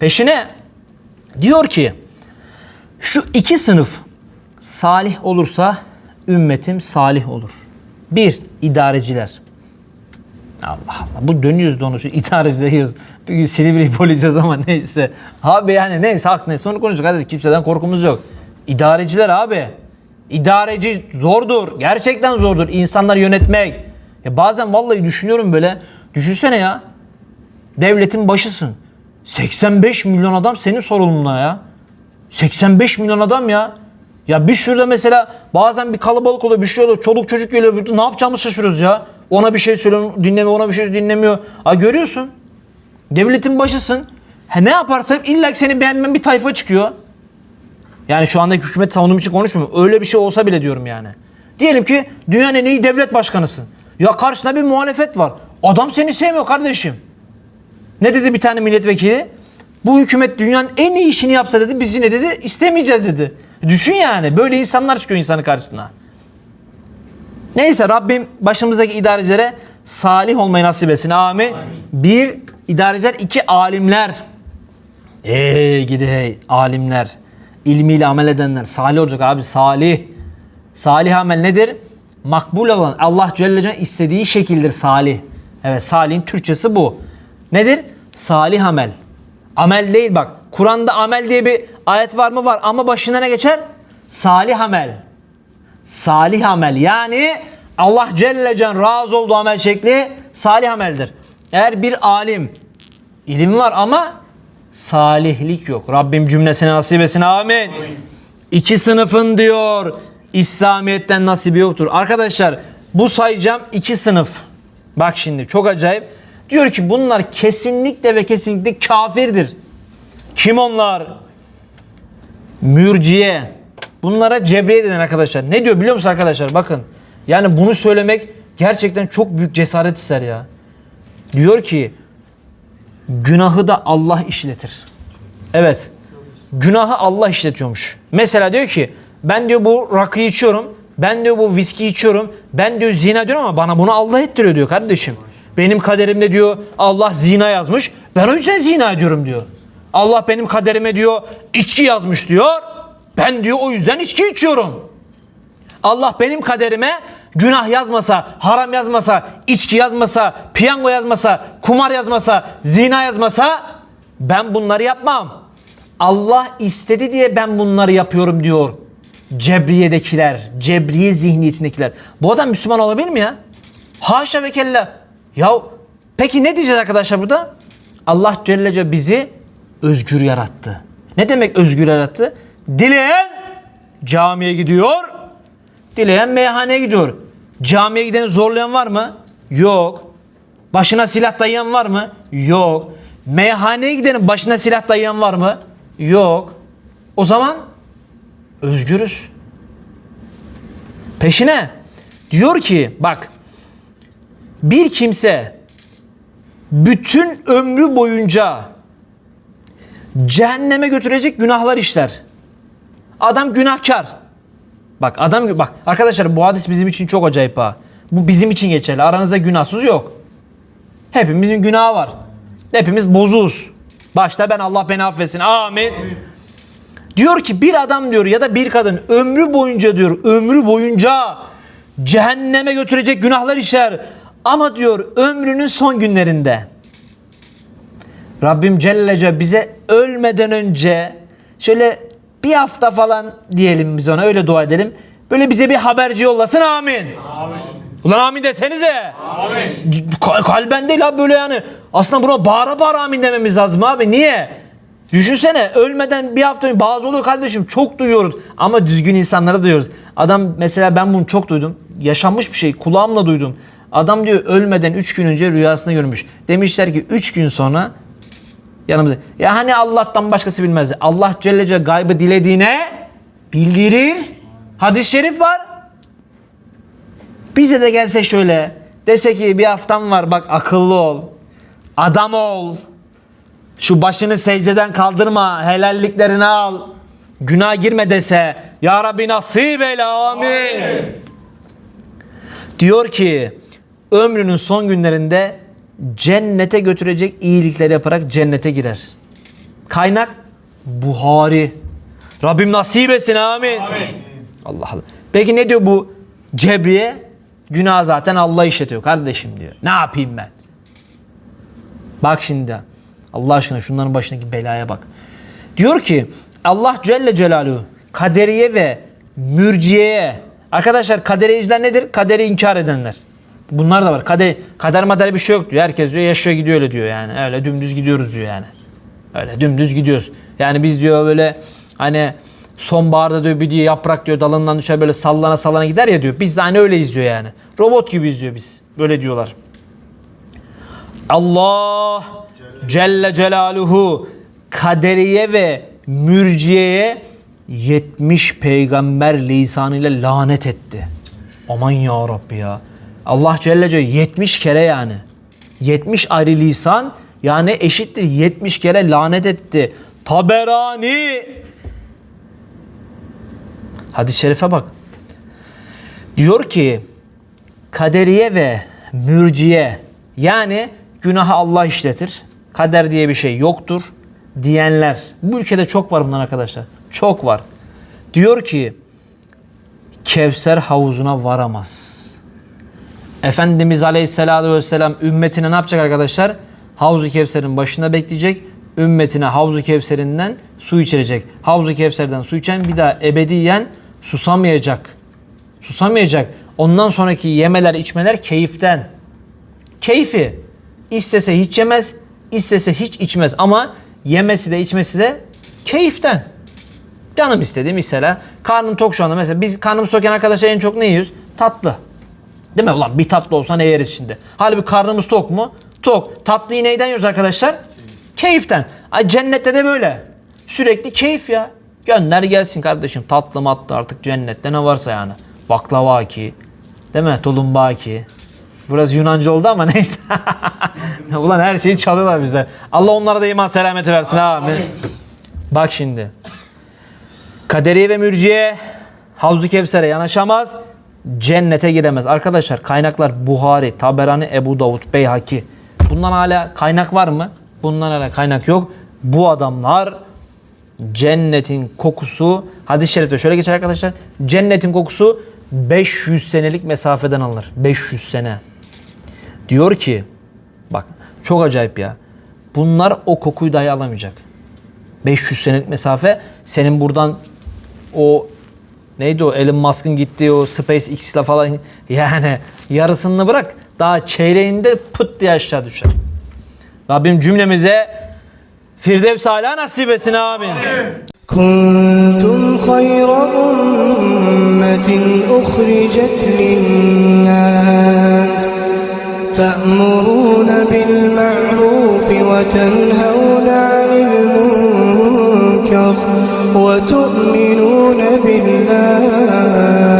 Peşine diyor ki şu iki sınıf salih olursa ümmetim salih olur. Bir, idareciler. Allah Allah. Bu dönüyoruz donu şu idareciler yiyoruz. Bir gün Silivri'yi poleceğiz ama neyse. Abi yani neyse hak neyse onu konuştuk. Hadi kimseden korkumuz yok. İdareciler abi. İdareci zordur. Gerçekten zordur. İnsanları yönetmek. Ya bazen vallahi düşünüyorum böyle. Düşünsene ya. Devletin başısın. 85 milyon adam senin sorumluluğuna ya. 85 milyon adam ya. Ya bir şurada mesela bazen bir kalabalık oluyor bir şey oluyor çoluk çocuk geliyor ne yapacağımızı şaşırıyoruz ya. Ona bir şey söylüyor dinlemiyor ona bir şey dinlemiyor. Ha görüyorsun. Devletin başısın. Ha, ne yaparsa hep illa seni beğenmeyen bir tayfa çıkıyor. Yani şu andaki hükümet savunum için konuşmuyorum. Öyle bir şey olsa bile diyorum yani. Diyelim ki dünyanın en iyi devlet başkanısın. Ya karşısında bir muhalefet var. Adam seni sevmiyor kardeşim. Ne dedi bir tane milletvekili? Bu hükümet dünyanın en iyi işini yapsa dedi biz yine dedi istemeyeceğiz dedi. Düşün yani böyle insanlar çıkıyor insanın karşısına. Neyse Rabbim başımızdaki idarecilere salih olmayı nasip etsin. Amin. Bir idareciler, iki alimler. Ey gidi hey alimler. ilmiyle amel edenler. Salih olacak abi salih. Salih amel nedir? Makbul olan Allah Celle Celaluhu istediği şekildir salih. Evet salihin Türkçesi bu. Nedir? Salih amel. Amel değil bak. Kur'an'da amel diye bir ayet var mı? Var. Ama başına ne geçer? Salih amel. Salih amel. Yani Allah Celle Celaluhu razı olduğu amel şekli salih ameldir. Eğer bir alim ilim var ama salihlik yok. Rabbim cümlesine nasip etsin. Amin. İki sınıfın diyor İslamiyet'ten nasibi yoktur. Arkadaşlar bu sayacağım iki sınıf. Bak şimdi çok acayip. Diyor ki bunlar kesinlikle ve kesinlikle kafirdir. Kim onlar? Mürciye. Bunlara cebriye denen arkadaşlar. Ne diyor biliyor musun arkadaşlar? Bakın. Yani bunu söylemek gerçekten çok büyük cesaret ister ya. Diyor ki günahı da Allah işletir. Evet. Günahı Allah işletiyormuş. Mesela diyor ki ben diyor bu rakıyı içiyorum. Ben diyor bu viski içiyorum. Ben diyor zina diyorum ama bana bunu Allah ettiriyor diyor kardeşim. Benim kaderimde diyor Allah zina yazmış. Ben o yüzden zina ediyorum diyor. Allah benim kaderime diyor içki yazmış diyor. Ben diyor o yüzden içki içiyorum. Allah benim kaderime günah yazmasa, haram yazmasa, içki yazmasa, piyango yazmasa, kumar yazmasa, zina yazmasa ben bunları yapmam. Allah istedi diye ben bunları yapıyorum diyor. Cebriye'dekiler, Cebriye zihniyetindekiler. Bu adam Müslüman olabilir mi ya? Haşa ve kella. Ya peki ne diyeceğiz arkadaşlar burada? Allah Celle Celle bizi özgür yarattı. Ne demek özgür yarattı? Dileyen camiye gidiyor, dileyen meyhaneye gidiyor. Camiye gideni zorlayan var mı? Yok. Başına silah dayayan var mı? Yok. Meyhaneye gidenin başına silah dayayan var mı? Yok. O zaman özgürüz. Peşine diyor ki bak bir kimse bütün ömrü boyunca cehenneme götürecek günahlar işler. Adam günahkar. Bak adam bak arkadaşlar bu hadis bizim için çok acayip ha. Bu bizim için geçerli. Aranızda günahsız yok. Hepimizin günahı var. Hepimiz bozuz. Başta ben Allah beni affetsin. Amin. Diyor ki bir adam diyor ya da bir kadın ömrü boyunca diyor ömrü boyunca cehenneme götürecek günahlar işler. Ama diyor ömrünün son günlerinde Rabbim Celle Celle bize ölmeden önce şöyle bir hafta falan diyelim biz ona öyle dua edelim. Böyle bize bir haberci yollasın amin. Amin. Ulan amin desenize. Amin. Kalben değil abi böyle yani. Aslında buna bağıra bağıra amin dememiz lazım abi. Niye? Düşünsene ölmeden bir hafta önce bazı oluyor kardeşim çok duyuyoruz ama düzgün insanlara duyuyoruz. Adam mesela ben bunu çok duydum. Yaşanmış bir şey kulağımla duydum. Adam diyor ölmeden 3 gün önce rüyasında görmüş. Demişler ki 3 gün sonra yanımıza. Ya hani Allah'tan başkası bilmez. Allah Celle Celle gaybı dilediğine bildirir. Hadis-i şerif var. Bize de gelse şöyle dese ki bir haftam var bak akıllı ol. Adam ol. Şu başını secdeden kaldırma. Helalliklerini al. Günah girme dese. Ya Rabbi nasip eyle amin. Diyor ki ömrünün son günlerinde cennete götürecek iyilikler yaparak cennete girer. Kaynak Buhari. Rabbim nasip etsin amin. Allah Allah. Peki ne diyor bu Cebriye? Günah zaten Allah işletiyor kardeşim diyor. Ne yapayım ben? Bak şimdi Allah aşkına şunların başındaki belaya bak. Diyor ki Allah Celle Celaluhu kaderiye ve mürciyeye arkadaşlar kadericiler nedir? Kaderi inkar edenler. Bunlar da var. Kader, kader mader bir şey yok diyor. Herkes diyor yaşıyor gidiyor öyle diyor yani. Öyle dümdüz gidiyoruz diyor yani. Öyle dümdüz gidiyoruz. Yani biz diyor böyle hani sonbaharda diyor bir diyor yaprak diyor dalından düşer böyle sallana sallana gider ya diyor. Biz de hani öyle izliyor yani. Robot gibi izliyor biz. Böyle diyorlar. Allah Celle Celaluhu kaderiye ve mürciyeye 70 peygamber lisanıyla lanet etti. Aman ya Rabbi ya. Allah Celle Celaluhu 70 kere yani. 70 ayrı lisan yani eşittir 70 kere lanet etti. Taberani. Hadis-i şerife bak. Diyor ki kaderiye ve mürciye yani günahı Allah işletir. Kader diye bir şey yoktur diyenler. Bu ülkede çok var bunlar arkadaşlar. Çok var. Diyor ki Kevser havuzuna varamaz. Efendimiz Aleyhisselatü Vesselam ümmetine ne yapacak arkadaşlar? Havzu Kevser'in başında bekleyecek. Ümmetine Havzu Kevser'inden su içirecek. Havzu Kevser'den su içen bir daha ebediyen susamayacak. Susamayacak. Ondan sonraki yemeler içmeler keyiften. Keyfi. istese hiç yemez, istese hiç içmez ama yemesi de içmesi de keyiften. Canım istedi mesela. Karnım tok şu anda mesela. Biz karnımız tokken arkadaşlar en çok ne yiyoruz? Tatlı. Değil mi? Ulan bir tatlı olsa ne yeriz şimdi? Halbuki karnımız tok mu? Tok. Tatlıyı neyden yiyoruz arkadaşlar? Keyiften. Ay cennette de böyle. Sürekli keyif ya. Gönder gelsin kardeşim. Tatlı matlı artık cennette ne varsa yani. Baklava ki. Değil mi? Tulumba ki. Biraz Yunanca oldu ama neyse. Ulan her şeyi çalıyorlar bize. Allah onlara da iman selameti versin. Amin. Bak şimdi. Kaderiye ve mürciye Havzu Kevser'e yanaşamaz. Cennete giremez. Arkadaşlar kaynaklar Buhari, Taberani, Ebu Davud, Beyhaki. Bundan hala kaynak var mı? Bundan hala kaynak yok. Bu adamlar cennetin kokusu hadis-i şerifte şöyle geçer arkadaşlar. Cennetin kokusu 500 senelik mesafeden alınır. 500 sene. Diyor ki bak çok acayip ya. Bunlar o kokuyu dahi alamayacak. 500 senelik mesafe senin buradan o neydi o Elon Musk'ın gittiği o SpaceX ile falan yani yarısını bırak daha çeyreğinde pıt diye aşağı düşer. Rabbim cümlemize Firdevs hala nasip etsin amin. كنتم خير أمة أخرجت للناس تأمرون بالمعروف وتنهون عن المنكر وتؤمنون بالله.